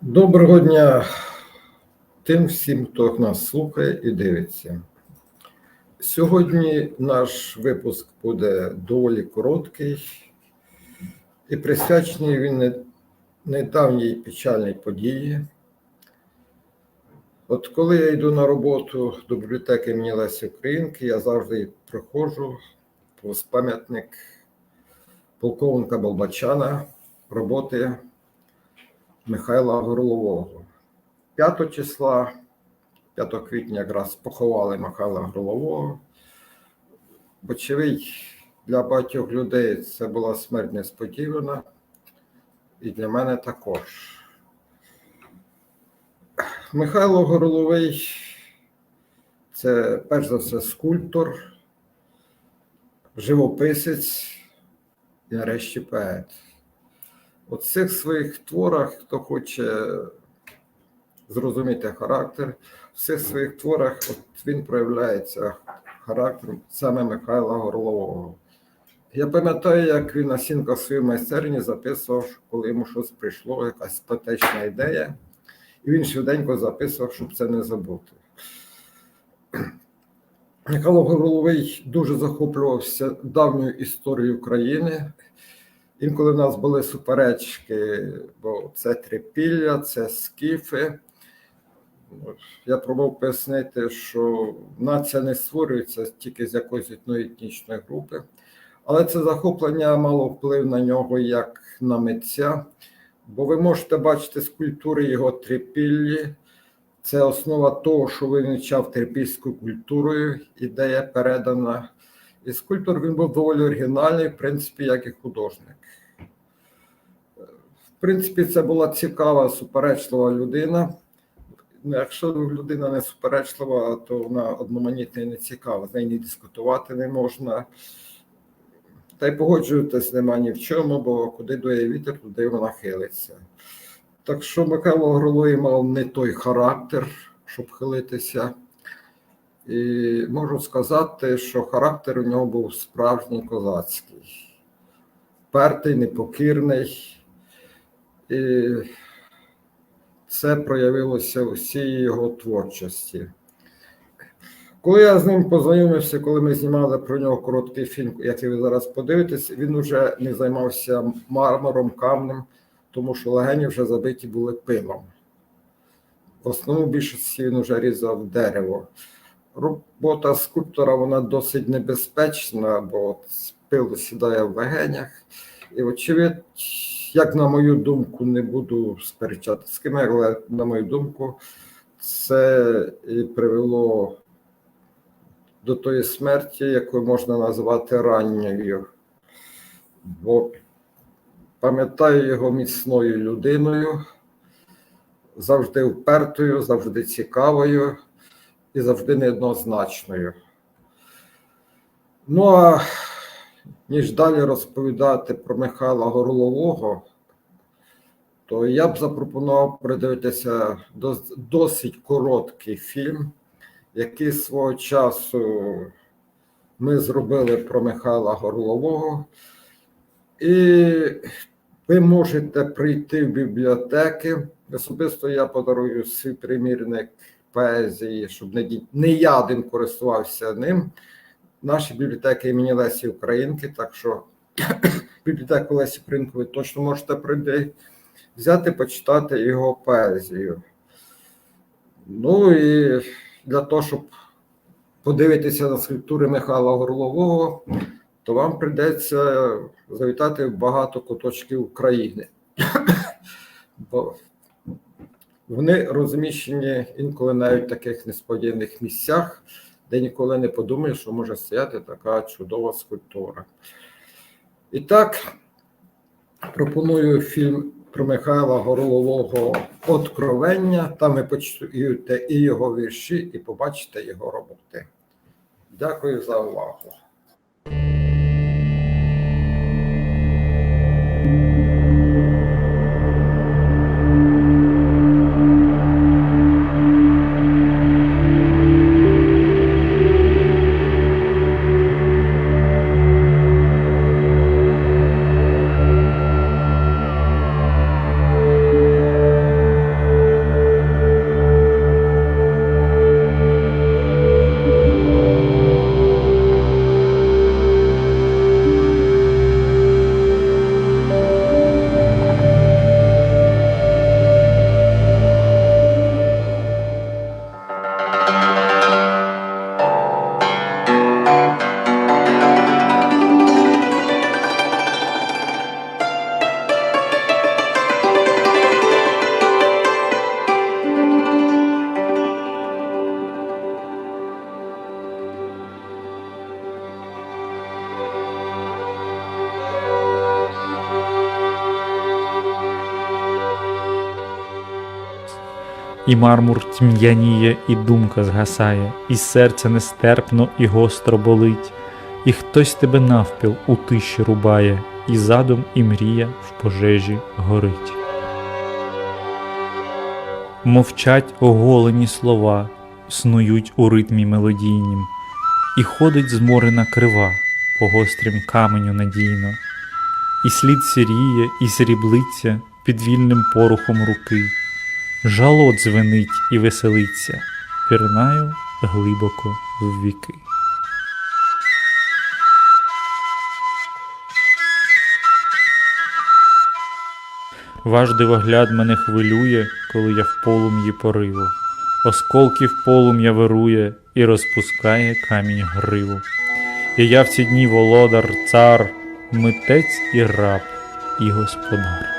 Доброго дня тим всім, хто нас слухає і дивиться. Сьогодні наш випуск буде доволі короткий і присвячений він недавній печальній події. От коли я йду на роботу до бібліотеки імені Лесі Українки, я завжди проходжу повз пам'ятник полковника Болбачана роботи Михайла Горлового. 5 числа, 5 квітня якраз поховали Михайла Горлового. Вочевидь, для багатьох людей це була смерть несподівана, і для мене також. Михайло Горловий це перш за все скульптор, живописець і нарешті поет. У цих своїх творах, хто хоче зрозуміти характер, в цих своїх творах от він проявляється характером саме Михайла Горлового. Я пам'ятаю, як він на сінках своєї майстерні записував, коли йому щось прийшло, якась патечна ідея, і він швиденько записував, щоб це не забути. Михайло Горловий дуже захоплювався давньою історією України. Інколи в нас були суперечки, бо це трипілля, це скіфи. Я пробував пояснити, що нація не створюється тільки з якоїсь одної етнічної групи, але це захоплення мало вплив на нього як на митця, бо ви можете бачити скульптури його трипіллі. Це основа того, що вивчав трипільською культурою, ідея передана. І скульптор він був доволі оригінальний, в принципі, як і художник. В принципі, це була цікава, суперечлива людина. Ну, Якщо людина не суперечлива, то вона одноманітна і не цікава, з нею не дискутувати не можна. Та й погоджуватись нема ні в чому, бо куди дує вітер, туди вона хилиться. Так що Михайло Горловий мав не той характер, щоб хилитися. І можу сказати, що характер у нього був справжній козацький, пертий, непокірний. І це проявилося у всій його творчості. Коли я з ним познайомився, коли ми знімали про нього короткий фільм, який ви зараз подивитесь, він вже не займався мармуром, камнем, тому що легені вже забиті були пилом. В основному більшості він вже різав дерево. Робота скульптора вона досить небезпечна, бо пил сідає в легенях. І, очевидь, як на мою думку, не буду сперечати з ким, але на мою думку, це і привело до тої смерті, яку можна назвати ранньою. Бо пам'ятаю його міцною людиною, завжди впертою, завжди цікавою і завжди неоднозначною. Ну а ніж далі розповідати про Михайла Горлового, то я б запропонував придивитися досить короткий фільм, який свого часу ми зробили про Михайла Горлового. І ви можете прийти в бібліотеки. Особисто я подарую свій примірник поезії, щоб не, не я один користувався ним. Наші бібліотеки імені Лесі Українки, так що бібліотеку Лесі Українки ви точно можете прийти, взяти, почитати його поезію. Ну і для того, щоб подивитися на скульптури Михайла Горлового, то вам прийдеться завітати в багато куточків України. Бо вони розміщені інколи навіть в таких несподіваних місцях, де ніколи не подумаєш, що може стояти така чудова скульптура. І так, пропоную фільм про Михайла Горлового Откровення. Там ви почуєте і його вірші, і побачите його роботи. Дякую за увагу. І мармур тьмяніє, і думка згасає, і серце нестерпно і гостро болить, і хтось тебе навпіл у тиші рубає, і задум і мрія в пожежі горить. Мовчать оголені слова, снують у ритмі мелодійнім, і ходить зморена крива по гострім каменю надійно, і слід сіріє, і сріблиться під вільним порухом руки. Жало дзвенить і веселиться, пірнаю глибоко в віки. Ваш дивогляд мене хвилює, коли я в полум'ї пориву. Осколків полум'я вирує і розпускає камінь гриву. І я в ці дні володар, цар, митець і раб, і господар.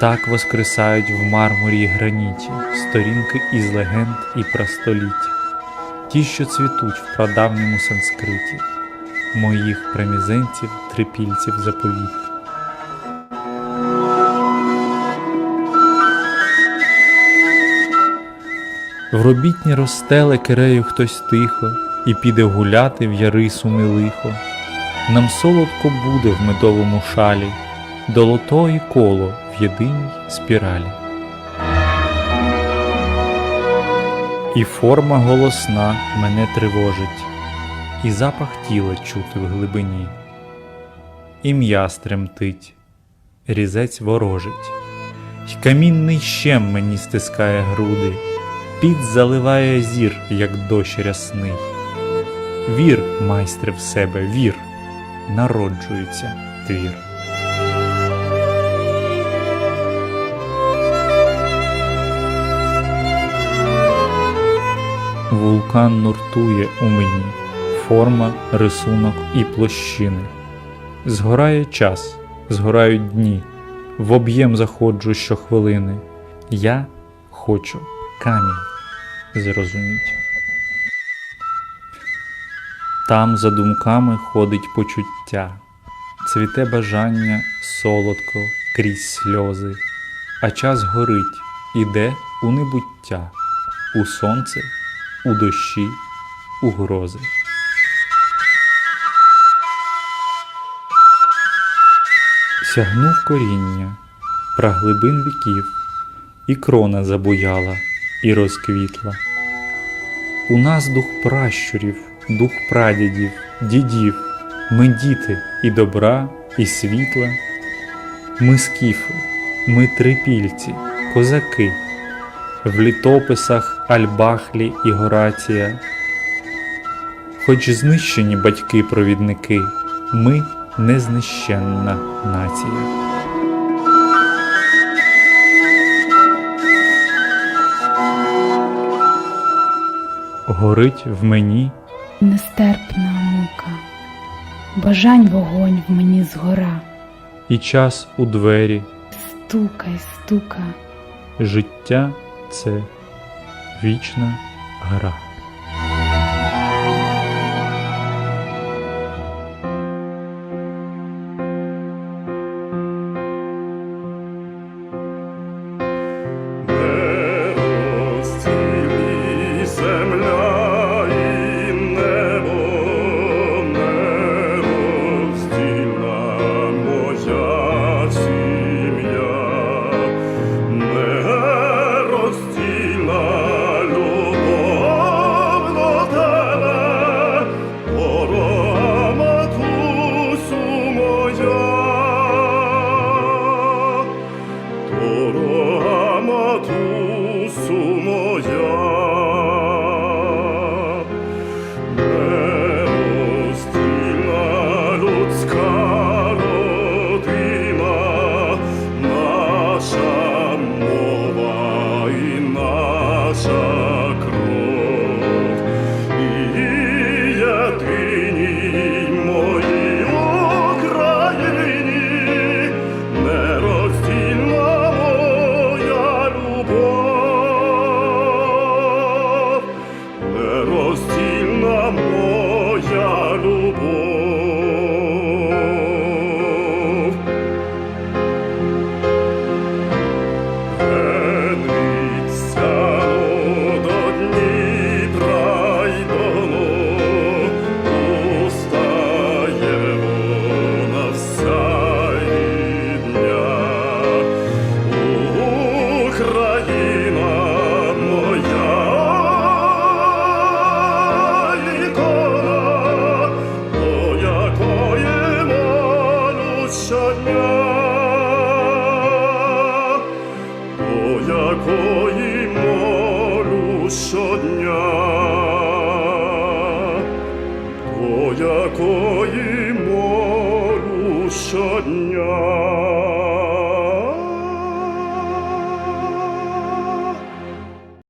Так воскресають в мармурі й граніті сторінки із легенд і прастоліть, ті, що цвітуть в прадавньому санскриті, моїх премізенців, трипільців заповіт. В робітні розстеле кирею хтось тихо, і піде гуляти в яри суми лихо. Нам солодко буде в медовому шалі, долото і коло в єдиній спіралі. І форма голосна мене тривожить, і запах тіла чути в глибині. Ім'я стремтить, різець ворожить, й камінний щем мені стискає груди, під заливає зір, як дощ рясний. Вір, майстре, в себе, вір, народжується твір. Вулкан нуртує у мені, форма, рисунок і площини. Згорає час, згорають дні, в об'єм заходжу щохвилини. Я хочу камінь зрозуміть. Там за думками ходить почуття, цвіте бажання солодко крізь сльози, а час горить, іде у небуття, у сонце, у дощі, у грози. Сягнув коріння, праглибин віків, і крона забуяла, і розквітла. У нас дух пращурів, дух прадідів, дідів, ми діти і добра, і світла. Ми скіфи, ми трипільці, козаки, в літописах Альбахлі і Горація. Хоч знищені батьки-провідники, ми незнищенна нація. Горить в мені Нестерпна мука, бажань вогонь в мені згора, і час у двері, стукай, стука, життя це вічна гра. sogno